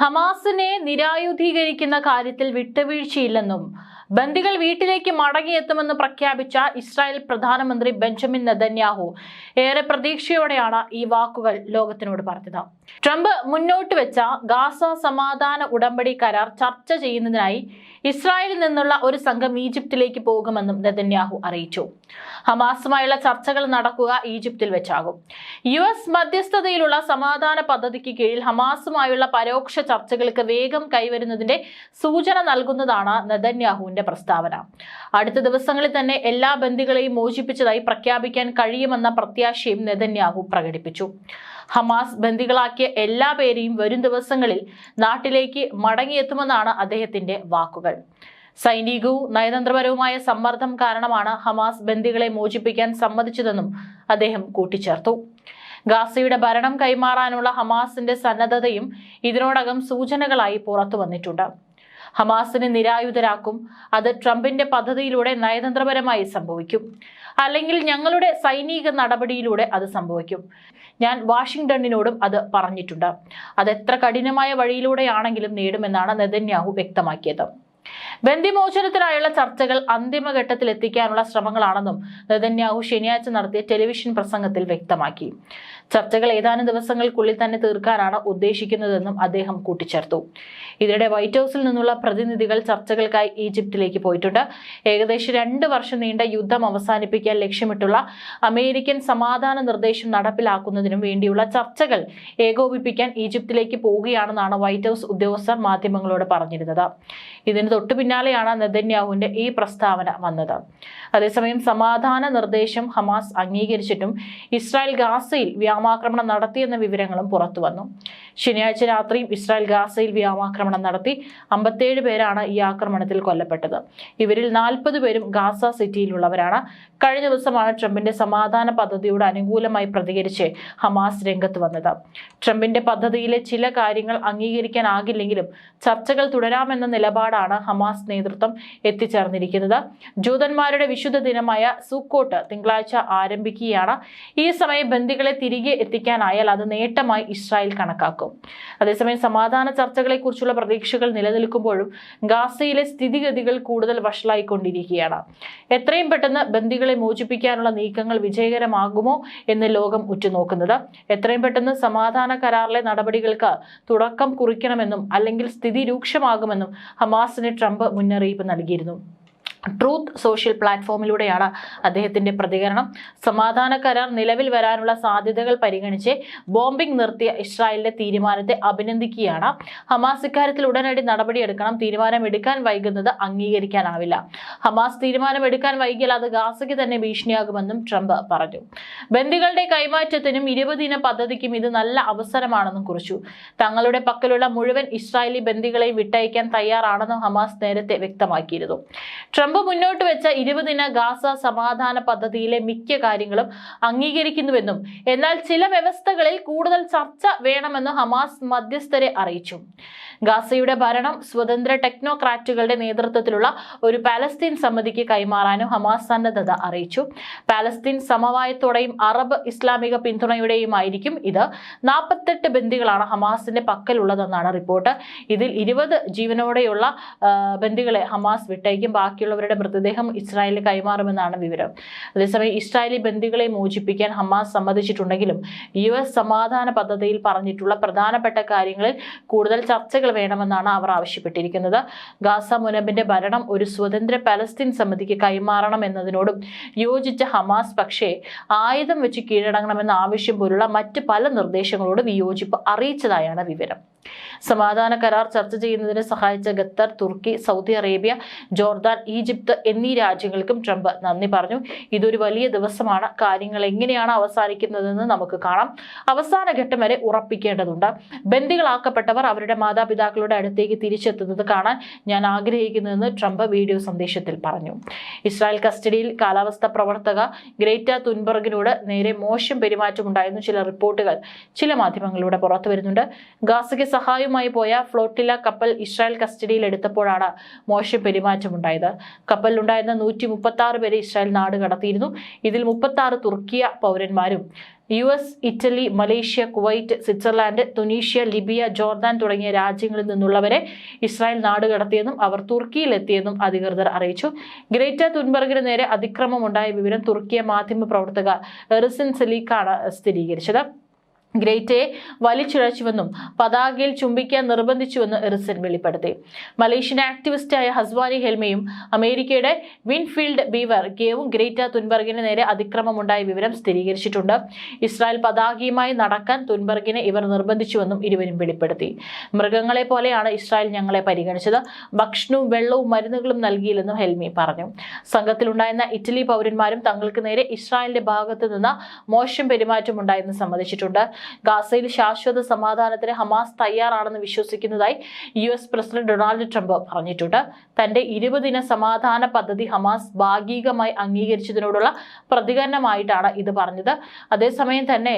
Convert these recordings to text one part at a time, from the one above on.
ഹമാസിനെ നിരായുധീകരിക്കുന്ന കാര്യത്തിൽ വിട്ടുവീഴ്ചയില്ലെന്നും ബന്ദികൾ വീട്ടിലേക്ക് മടങ്ങിയെത്തുമെന്ന് പ്രഖ്യാപിച്ച ഇസ്രായേൽ പ്രധാനമന്ത്രി ബെഞ്ചമിൻ നെതന്യാഹു ഏറെ പ്രതീക്ഷയോടെയാണ് ഈ വാക്കുകൾ ലോകത്തിനോട് പറഞ്ഞത്. ട്രംപ് മുന്നോട്ട് വെച്ച ഗാസ സമാധാന ഉടമ്പടി കരാർ ചർച്ച ചെയ്യുന്നതിനായി ഇസ്രായേലിൽ നിന്നുള്ള ഒരു സംഘം ഈജിപ്തിലേക്ക് പോകുമെന്നും നെതന്യാഹു അറിയിച്ചു. ഹമാസുമായുള്ള ചർച്ചകൾ നടക്കുക ഈജിപ്തിൽ വെച്ചാകും. യു എസ് മധ്യസ്ഥതയിലുള്ള സമാധാന പദ്ധതിക്ക് കീഴിൽ ഹമാസുമായുള്ള പരോക്ഷ ചർച്ചകൾക്ക് വേഗം കൈവരുന്നതിന്റെ സൂചന നൽകുന്നതാണ് നെതന്യാഹുവിന്റെ പ്രസ്താവന. അടുത്ത ദിവസങ്ങളിൽ തന്നെ എല്ലാ ബന്ദികളെയും മോചിപ്പിച്ചതായി പ്രഖ്യാപിക്കാൻ കഴിയുമെന്ന പ്രത്യാശയും നെതന്യാഹു പ്രകടിപ്പിച്ചു. ഹമാസ് ബന്ദികളാക്കിയ എല്ലാ പേരെയും വരും ദിവസങ്ങളിൽ നാട്ടിലേക്ക് മടങ്ങിയെത്തുമെന്നാണ് അദ്ദേഹത്തിന്റെ വാക്കുകൾ. സൈനികവും നയതന്ത്രപരവുമായ സമ്മർദ്ദം കാരണമാണ് ഹമാസ് ബന്ദികളെ മോചിപ്പിക്കാൻ സമ്മതിച്ചതെന്നും അദ്ദേഹം കൂട്ടിച്ചേർത്തു. ഗാസയുടെ ഭരണം കൈമാറാനുള്ള ഹമാസിന്റെ സന്നദ്ധതയും ഇതിനോടകം സൂചനകളായി പുറത്തു വന്നിട്ടുണ്ട്. ഹമാസിനെ നിരായുധരാക്കും അത് ട്രംപിന്റെ പദ്ധതിയിലൂടെ നയതന്ത്രപരമായി സംഭവിക്കും. അല്ലെങ്കിൽ ഞങ്ങളുടെ സൈനിക നടപടിയിലൂടെ അത് സംഭവിക്കും. ഞാൻ വാഷിംഗ്ടണിനോടും അത് പറഞ്ഞിട്ടുണ്ട്. അത് എത്ര കഠിനമായ വഴിയിലൂടെയാണെങ്കിലും നേടുമെന്നാണ് നെതന്യാഹു വ്യക്തമാക്കിയത്. ബന്ദിമോചനത്തിനായുള്ള ചർച്ചകൾ അന്തിമഘട്ടത്തിൽ എത്തിക്കാനുള്ള ശ്രമങ്ങളാണെന്നും നെതന്യാഹു ശനിയാഴ്ച നടത്തിയ ടെലിവിഷൻ പ്രസംഗത്തിൽ വ്യക്തമാക്കി. ചർച്ചകൾ ഏതാനും ദിവസങ്ങൾക്കുള്ളിൽ തന്നെ തീർക്കാനാണ് ഉദ്ദേശിക്കുന്നതെന്നും അദ്ദേഹം കൂട്ടിച്ചേർത്തു. ഇതിനിടെ വൈറ്റ് ഹൗസിൽ നിന്നുള്ള പ്രതിനിധികൾ ചർച്ചകൾക്കായി ഈജിപ്തിലേക്ക് പോയിട്ടുണ്ട്. ഏകദേശം രണ്ട് വർഷം നീണ്ട യുദ്ധം അവസാനിപ്പിക്കാൻ ലക്ഷ്യമിട്ടുള്ള അമേരിക്കൻ സമാധാന നിർദ്ദേശം നടപ്പിലാക്കുന്നതിനും വേണ്ടിയുള്ള ചർച്ചകൾ ഏകോപിപ്പിക്കാൻ ഈജിപ്തിലേക്ക് പോവുകയാണെന്നാണ് വൈറ്റ് ഹൗസ് ഉദ്യോഗസ്ഥർ മാധ്യമങ്ങളോട് പറഞ്ഞിരുന്നത്. ഇതിന് തൊട്ടു പിന്നാലെയാണ് നെതന്യാഹുവിന്റെ ഈ പ്രസ്താവന വന്നത്. അതേസമയം സമാധാന നിർദ്ദേശം ഹമാസ് അംഗീകരിച്ചിട്ടും ഇസ്രായേൽ ഗാസയിൽ വ്യോമാക്രമണം നടത്തിയെന്ന വിവരങ്ങളും പുറത്തു വന്നു. ശനിയാഴ്ച രാത്രിയും ഇസ്രായേൽ ഗാസയിൽ വ്യോമാക്രമണം നടത്തി അമ്പത്തേഴ് പേരാണ് ഈ ആക്രമണത്തിൽ കൊല്ലപ്പെട്ടത്. ഇവരിൽ നാൽപ്പത് പേരും ഗാസ സിറ്റിയിലുള്ളവരാണ്. കഴിഞ്ഞ ദിവസമാണ് ട്രംപിന്റെ സമാധാന പദ്ധതിയോട് അനുകൂലമായി പ്രതികരിച്ച് ഹമാസ് രംഗത്ത് വന്നത്. ട്രംപിന്റെ പദ്ധതിയിലെ ചില കാര്യങ്ങൾ അംഗീകരിക്കാനാകില്ലെങ്കിലും ചർച്ചകൾ തുടരാമെന്ന നിലപാടാണ് ഹമാസ് നേതൃത്വം എത്തിച്ചേർന്നിരിക്കുന്നത്. ജൂതന്മാരുടെ വിശുദ്ധ ദിനമായ സൂക്കോട്ട് തിങ്കളാഴ്ച ആരംഭിക്കുകയാണ്. ഈ സമയം ബന്ദികളെ തിരികെ എത്തിക്കാനായാൽ അത് നേട്ടമായി ഇസ്രായേൽ കണക്കാക്കും. അതേസമയം സമാധാന ചർച്ചകളെക്കുറിച്ചുള്ള പ്രതീക്ഷകൾ നിലനിൽക്കുമ്പോഴും ഗാസയിലെ സ്ഥിതിഗതികൾ കൂടുതൽ വഷളായിക്കൊണ്ടിരിക്കുകയാണ്. എത്രയും പെട്ടെന്ന് ബന്ദികളെ മോചിപ്പിക്കാനുള്ള നീക്കങ്ങൾ വിജയകരമാകുമോ എന്ന് ലോകം ഉറ്റുനോക്കുന്നത്. എത്രയും പെട്ടെന്ന് സമാധാന കരാറിലെ നടപടികൾക്ക് തുടക്കം കുറിക്കണമെന്നും അല്ലെങ്കിൽ സ്ഥിതി രൂക്ഷമാകുമെന്നും ഹമാസിന് ട്രംപ് മുന്നറിയിപ്പ് നൽകിയിരുന്നു. ട്രൂത്ത് സോഷ്യൽ പ്ലാറ്റ്ഫോമിലൂടെയാണ് അദ്ദേഹത്തിന്റെ പ്രതികരണം. സമാധാന കരാർ നിലവിൽ വരാനുള്ള സാധ്യതകൾ പരിഗണിച്ച് ബോംബിംഗ് നിർത്തിയ ഇസ്രായേലിന്റെ തീരുമാനത്തെ അഭിനന്ദിക്കുകയാണ്. ഹമാസ് ഇക്കാര്യത്തിൽ ഉടനടി നടപടിയെടുക്കണം. തീരുമാനമെടുക്കാൻ വൈകുന്നത് അംഗീകരിക്കാനാവില്ല. ഹമാസ് തീരുമാനമെടുക്കാൻ വൈകിയാൽ അത് ഗാസയ്ക്ക് തന്നെ ഭീഷണിയാകുമെന്നും ട്രംപ് പറഞ്ഞു. ബന്ദികളുടെ കൈമാറ്റത്തിനും ഇരുപതിന പദ്ധതിക്കും ഇത് നല്ല അവസരമാണെന്നും കുറിച്ചു. തങ്ങളുടെ പക്കലുള്ള മുഴുവൻ ഇസ്രായേലി ബന്ദികളെയും വിട്ടയക്കാൻ തയ്യാറാണെന്നും ഹമാസ് നേരത്തെ വ്യക്തമാക്കിയിരുന്നു. ട്രംപ് മുന്നോട്ട് വെച്ച ഇരുപതിന ഗാസ സമാധാന പദ്ധതിയിലെ മിക്ക കാര്യങ്ങളും അംഗീകരിക്കുന്നുവെന്നും എന്നാൽ ചില വ്യവസ്ഥകളിൽ കൂടുതൽ ചർച്ച വേണമെന്ന് ഹമാസ് മധ്യസ്ഥരെ അറിയിച്ചു. ഗാസയുടെ ഭരണം സ്വതന്ത്ര ടെക്നോക്രാറ്റുകളുടെ നേതൃത്വത്തിലുള്ള ഒരു പാലസ്തീൻ സമിതിക്ക് കൈമാറാനും ഹമാസ് സന്നദ്ധത അറിയിച്ചു. പാലസ്തീൻ സമവായത്തോടെയും അറബ് ഇസ്ലാമിക പിന്തുണയുടെയുമായിരിക്കും ഇത്. നാൽപ്പത്തെട്ട് ബന്ദികളാണ് ഹമാസിന്റെ പക്കലുള്ളതെന്നാണ് റിപ്പോർട്ട്. ഇതിൽ ഇരുപത് ജീവനോടെയുള്ള ബന്ദികളെ ഹമാസ് വിട്ടയക്കും. ബാക്കിയുള്ളവരുടെ മൃതദേഹം ഇസ്രായേലിന് കൈമാറുമെന്നാണ് വിവരം. അതേസമയം ഇസ്രായേലി ബന്ദികളെ മോചിപ്പിക്കാൻ ഹമാസ് സമ്മതിച്ചിട്ടുണ്ടെങ്കിലും യു എസ് സമാധാന പദ്ധതിയിൽ പറഞ്ഞിട്ടുള്ള പ്രധാനപ്പെട്ട കാര്യങ്ങളിൽ കൂടുതൽ ചർച്ചകൾ വേണമെന്നാണ് അവർ ആവശ്യപ്പെട്ടിരിക്കുന്നത്. ഗാസ മുനബിന്റെ ഭരണം ഒരു സ്വതന്ത്ര പലസ്തീൻ സമിതിക്ക് കൈമാറണം എന്നതിനോടും യോജിച്ച ഹമാസ് പക്ഷേ ആയുധം വെച്ച് കീഴടങ്ങണമെന്ന ആവശ്യം പോലുള്ള മറ്റ് പല നിർദ്ദേശങ്ങളോടും വിയോജിപ്പ് അറിയിച്ചതായാണ് വിവരം. സമാധാന കരാർ ചർച്ച ചെയ്യുന്നതിന് സഹായിച്ച Qatar Turkey Saudi Arabia Jordan Egypt എന്നീ രാജ്യങ്ങൾക്കും ട്രംപ് നന്ദി പറഞ്ഞു. ഇതൊരു വലിയ ദിവസമാണ്. കാര്യങ്ങൾ എങ്ങനെയാണ് അവസാനിക്കുന്നതെന്ന് നമുക്ക് കാണാം. അവസാന ഘട്ടം വരെ ഉറപ്പിക്കേണ്ടതുണ്ട്. ബന്ദികളാക്കപ്പെട്ടവർ അവരുടെ മാതാപിതാക്കളുടെ അടുത്തേക്ക് തിരിച്ചെത്തുന്നത് കാണാൻ ഞാൻ ആഗ്രഹിക്കുന്നുവെന്ന് ട്രംപ് വീഡിയോ സന്ദേശത്തിൽ പറഞ്ഞു. ഇസ്രായേൽ കസ്റ്റഡിയിൽ കാലാവസ്ഥ പ്രവർത്തക ഗ്രേറ്റ തുൻബർഗിനോട് നേരെ മോശം പെരുമാറ്റമുണ്ടായെന്ന് ചില റിപ്പോർട്ടുകൾ ചില മാധ്യമങ്ങളിലൂടെ പുറത്തു വരുന്നുണ്ട് ഗാസയ്ക്ക് സഹായവുമായി പോയ ഫ്ലോട്ടില കപ്പൽ ഇസ്രായേൽ കസ്റ്റഡിയിൽ എടുത്തപ്പോഴാണ് മോശം പെരുമാറ്റമുണ്ടായത്. കപ്പലിലുണ്ടായിരുന്ന നൂറ്റി മുപ്പത്തി ആറ് പേരെ ഇസ്രായേൽ നാട് കടത്തിയിരുന്നു. ഇതിൽ മുപ്പത്തി ആറ് തുർക്കിയ പൗരന്മാരും U S Italy Malaysia Kuwait Switzerland Tunisia Libya Jordan തുടങ്ങിയ രാജ്യങ്ങളിൽ നിന്നുള്ളവരെ ഇസ്രായേൽ നാട് കടത്തിയെന്നും അവർ തുർക്കിയിലെത്തിയെന്നും അധികൃതർ അറിയിച്ചു. ഗ്രേറ്റ തുൻബർഗിന് നേരെ അതിക്രമമുണ്ടായ വിവരം തുർക്കിയ മാധ്യമ പ്രവർത്തക എറിസിൻ സലീഖാണ് സ്ഥിരീകരിച്ചത്. ഗ്രേറ്റയെ വലിച്ചിഴച്ചുവെന്നും പതാകയിൽ ചുംബിക്കാൻ നിർബന്ധിച്ചുവെന്ന് എറിസൻ വെളിപ്പെടുത്തി. മലേഷ്യൻ ആക്ടിവിസ്റ്റായ ഹസ്വാനി ഹെൽമയും അമേരിക്കയുടെ വിൻഫീൽഡ് ബീവർ ഗേവും ഗ്രേറ്റ തുൻബർഗിന് നേരെ അതിക്രമമുണ്ടായ വിവരം സ്ഥിരീകരിച്ചിട്ടുണ്ട്. ഇസ്രായേൽ പതാകയുമായി നടക്കാൻ തുൻബർഗിനെ ഇവർ നിർബന്ധിച്ചുവെന്നും ഇരുവരും വെളിപ്പെടുത്തി. മൃഗങ്ങളെ പോലെയാണ് ഇസ്രായേൽ ഞങ്ങളെ പരിഗണിച്ചത്. ഭക്ഷണവും വെള്ളവും മരുന്നുകളും നൽകിയില്ലെന്നും ഹെൽമി പറഞ്ഞു. സംഘത്തിലുണ്ടായിരുന്ന ഇറ്റലി പൗരന്മാരും തങ്ങൾക്ക് നേരെ ഇസ്രായേലിന്റെ ഭാഗത്തു നിന്ന് മോശം പെരുമാറ്റമുണ്ടായെന്ന് സമ്മതിച്ചിട്ടുണ്ട്. ഗാസയിൽ ശാശ്വത സമാധാനത്തിന് ഹമാസ് തയ്യാറാണെന്ന് വിശ്വസിക്കുന്നതായി U S president Donald Trump പറഞ്ഞിട്ടുണ്ട്. തന്റെ ഇരുപതിന സമാധാന പദ്ധതി ഹമാസ് ഭാഗികമായി അംഗീകരിച്ചതിനോടുള്ള പ്രതികരണമായിട്ടാണ് ഇത് പറഞ്ഞത്. അതേസമയം തന്നെ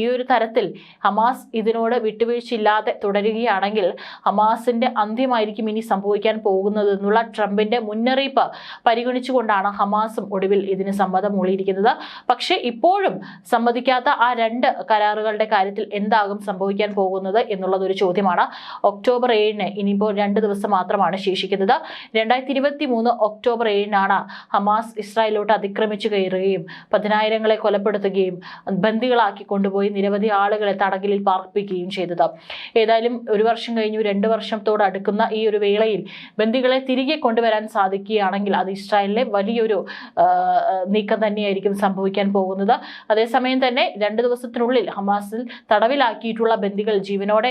ഈ ഒരു തരത്തിൽ ഹമാസ് ഇതിനോട് വിട്ടുവീഴ്ചയില്ലാതെ തുടരുകയാണെങ്കിൽ ഹമാസിന്റെ അന്ത്യമായിരിക്കും ഇനി സംഭവിക്കാൻ പോകുന്നതെന്നുള്ള ട്രംപിന്റെ മുന്നറിയിപ്പ് പരിഗണിച്ചുകൊണ്ടാണ് ഹമാസും ഒടുവിൽ ഇതിന് സമ്മതം മൂളിയിരിക്കുന്നത്. പക്ഷേ ഇപ്പോഴും സമ്മതിക്കാത്ത ആ രണ്ട് കരാറുകളുടെ കാര്യത്തിൽ എന്താകും സംഭവിക്കാൻ പോകുന്നത് എന്നുള്ളത് ഒരു ചോദ്യമാണ്. ഒക്ടോബർ ഏഴിന് ഇനിയിപ്പോൾ രണ്ട് ദിവസം മാത്രമാണ് ശേഷിക്കുന്നത്. രണ്ടായിരത്തി ഇരുപത്തി മൂന്ന് ഒക്ടോബർ ഏഴിനാണ് ഹമാസ് ഇസ്രായേലോട്ട് അതിക്രമിച്ചു കയറുകയും പതിനായിരങ്ങളെ കൊലപ്പെടുത്തുകയും ബന്ദികളാക്കി കൊണ്ടുപോയി നിരവധി ആളുകളെ തടങ്കലിൽ പാർപ്പിക്കുകയും ചെയ്തത്. ഏതായാലും ഒരു വർഷം കഴിഞ്ഞു രണ്ട് വർഷത്തോട് അടുക്കുന്ന ഈ ഒരു വേളയിൽ ബന്ദികളെ തിരികെ കൊണ്ടുവരാൻ സാധിക്കുകയാണെങ്കിൽ അത് ഇസ്രായേലിലെ വലിയൊരു നീക്കം തന്നെയായിരിക്കും സംഭവിക്കാൻ പോകുന്നത്. അതേസമയം തന്നെ രണ്ട് ദിവസത്തിനുള്ളിൽ ഹമാസിൽ തടവിലാക്കിയിട്ടുള്ള ബന്ദികൾ ജീവനോടെ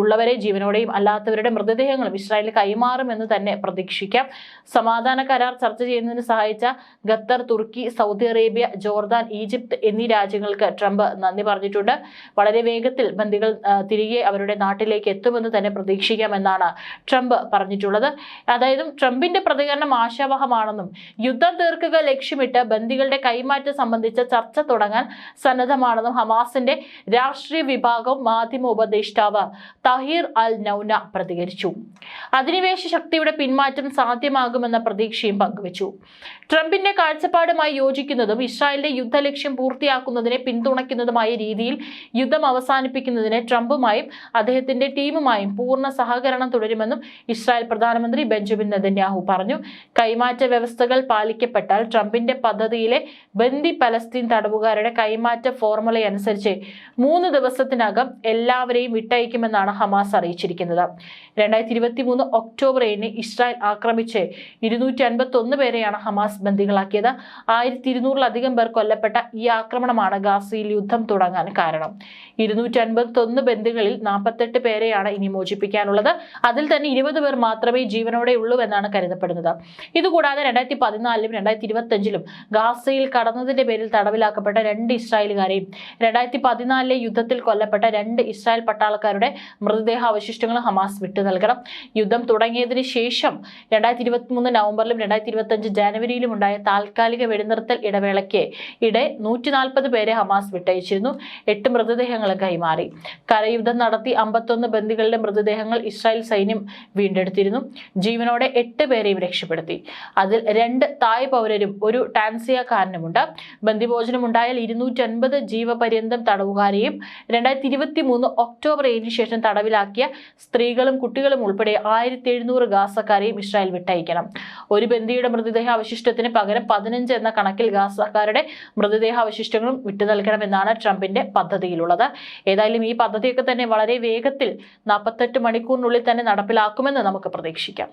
ഉള്ളവരെ ജീവനോടെയും അല്ലാത്തവരുടെ മൃതദേഹങ്ങളും ഇസ്രായേലിൽ കൈമാറുമെന്ന് തന്നെ പ്രതീക്ഷിക്കാം. സമാധാന കരാർ ചർച്ച ചെയ്യുന്നതിന് സഹായിച്ച Qatar Turkey Saudi Arabia Jordan Egypt എന്നീ രാജ്യങ്ങൾക്ക് ട്രംപ് നന്ദി പറഞ്ഞിട്ടുണ്ട്. വളരെ വേഗത്തിൽ ബന്ദികൾ തിരികെ അവരുടെ നാട്ടിലേക്ക് എത്തുമെന്ന് തന്നെ പ്രതീക്ഷിക്കാമെന്നാണ് ട്രംപ് പറഞ്ഞിട്ടുള്ളത്. അതായത് ട്രംപിന്റെ പ്രതികരണം ആശാവഹമാണെന്നും യുദ്ധം തീർക്കുക ലക്ഷ്യമിട്ട് ബന്ദികളുടെ കൈമാറ്റം സംബന്ധിച്ച ചർച്ച തുടങ്ങാൻ സന്നദ്ധമാണെന്നും ഹമാസിന്റെ രാഷ്ട്രീയ വിഭാഗം മാധ്യമ ഉപദേഷ്ടാവ് തഹീർ അൽ നൌന പ്രതികരിച്ചു. അധിനിവേശ ശക്തിയുടെ പിന്മാറ്റം സാധ്യമാകുമെന്ന പ്രതീക്ഷയും പങ്കുവച്ചു. ട്രംപിന്റെ കാഴ്ചപ്പാടുമായി യോജിക്കുന്നതും ഇസ്രായേലിന്റെ യുദ്ധലക്ഷ്യം പൂർത്തിയാക്കുന്നതിനെ പിന്തുണയ്ക്കുന്നതുമായ രീതിയിൽ യുദ്ധം അവസാനിപ്പിക്കുന്നതിന് ട്രംപുമായും അദ്ദേഹത്തിന്റെ ടീമുമായും പൂർണ സഹകരണം തുടരുമെന്നും ഇസ്രായേൽ പ്രധാനമന്ത്രി ബെഞ്ചമിൻ നെതന്യാഹു പറഞ്ഞു. കൈമാറ്റ വ്യവസ്ഥകൾ പാലിക്കപ്പെട്ടാൽ ട്രംപിന്റെ പദ്ധതിയിലെ ബന്ദി പലസ്തീൻ തടവുകാരുടെ കൈമാറ്റ ഫോർമുലയനുസരിച്ച് മൂന്ന് ദിവസത്തിനകം എല്ലാവരെയും വിട്ടയക്കുമെന്നാണ് ഹമാസ് അറിയിച്ചിരിക്കുന്നത്. രണ്ടായിരത്തി ഇരുപത്തി മൂന്ന് ഒക്ടോബർ ഏഴിന് ഇസ്രായേൽ ആക്രമിച്ച് ഇരുന്നൂറ്റി അൻപത്തി ഒന്ന് പേരെയാണ് ഹമാസ് ബന്ദികളാക്കിയത്. ആയിരത്തി ഇരുന്നൂറിലധികം പേർ കൊല്ലപ്പെട്ട ഈ ആക്രമണമാണ് ഗാസയിൽ യുദ്ധം തുടങ്ങാൻ കാരണം. ഇരുന്നൂറ്റി അൻപത്തി ഒന്ന് ബന്ദികളിൽ നാൽപ്പത്തെട്ട് പേരെയാണ് ഇനി മോചിപ്പിക്കാനുള്ളത്. അതിൽ തന്നെ ഇരുപത് പേർ മാത്രമേ ജീവനോടെ ഉള്ളൂ എന്നാണ് കരുതപ്പെടുന്നത്. ഇതുകൂടാതെ രണ്ടായിരത്തി പതിനാലിലും രണ്ടായിരത്തി ഇരുപത്തി അഞ്ചിലും ഗാസയിൽ കടന്നതിന്റെ പേരിൽ തടവിലാക്കപ്പെട്ട രണ്ട് ഇസ്രായേലുകാരെയും രണ്ടായിരത്തി പതിനാലിലെ യുദ്ധത്തിൽ കൊല്ലപ്പെട്ട രണ്ട് ഇസ്രായേൽ പട്ടാളക്കാരുടെ മൃതദേഹ അവശിഷ്ടങ്ങൾ ഹമാസ് വിട്ടു നൽകണം. യുദ്ധം തുടങ്ങിയതിന് ശേഷം രണ്ടായിരത്തി ഇരുപത്തി മൂന്ന് നവംബറിലും രണ്ടായിരത്തി ഇരുപത്തി അഞ്ച് ജനുവരിയിലും ഉണ്ടായ താൽക്കാലിക വെടിനിർത്തൽ ഇടവേളയ്ക്ക് ഇടെ നൂറ്റി നാൽപ്പത് പേരെ ഹമാസ് വിട്ടയച്ചിരുന്നു. എട്ട് മൃതദേഹങ്ങൾ കൈമാറി. കരയുദ്ധം നടത്തി അമ്പത്തൊന്ന് ബന്ദികളുടെ മൃതദേഹങ്ങൾ ഇസ്രായേൽ സൈന്യം വീണ്ടെടുത്തിരുന്നു. ജീവനോടെ എട്ട് പേരെയും രക്ഷപ്പെടുത്തി. അതിൽ രണ്ട് തായ് പൗരരും ഒരു ടാൻസിയക്കാരനുമുണ്ട്. ബന്ദിഭോജനം ഉണ്ടായാൽ ഇരുന്നൂറ്റി അൻപത് ജീവപര്യന്തം തടവുകാരെയും രണ്ടായിരത്തി ഇരുപത്തി മൂന്ന് ഒക്ടോബർ ഏഴിന് ശേഷം തടവിലാക്കിയ സ്ത്രീകളും കുട്ടികളും ഉൾപ്പെടെ ആയിരത്തി എഴുന്നൂറ് ഗാസക്കാരെയും ഇസ്രായേൽ വിട്ടയക്കണം. ഒരു ബന്ദിയുടെ മൃതദേഹ അവശിഷ്ടത്തിന് പകരം പതിനഞ്ച് എന്ന കണക്കിൽ ഗാസക്കാരുടെ മൃതദേഹ അവശിഷ്ടങ്ങളും വിട്ടു നൽകണമെന്നാണ് ട്രംപിന്റെ പദ്ധതിയിലുള്ളത്. ഏതായാലും ഈ പദ്ധതിയൊക്കെ തന്നെ വളരെ വേഗത്തിൽ നാൽപ്പത്തെട്ട് മണിക്കൂറിനുള്ളിൽ തന്നെ നടപ്പിലാക്കുമെന്ന് നമുക്ക് പ്രതീക്ഷിക്കാം.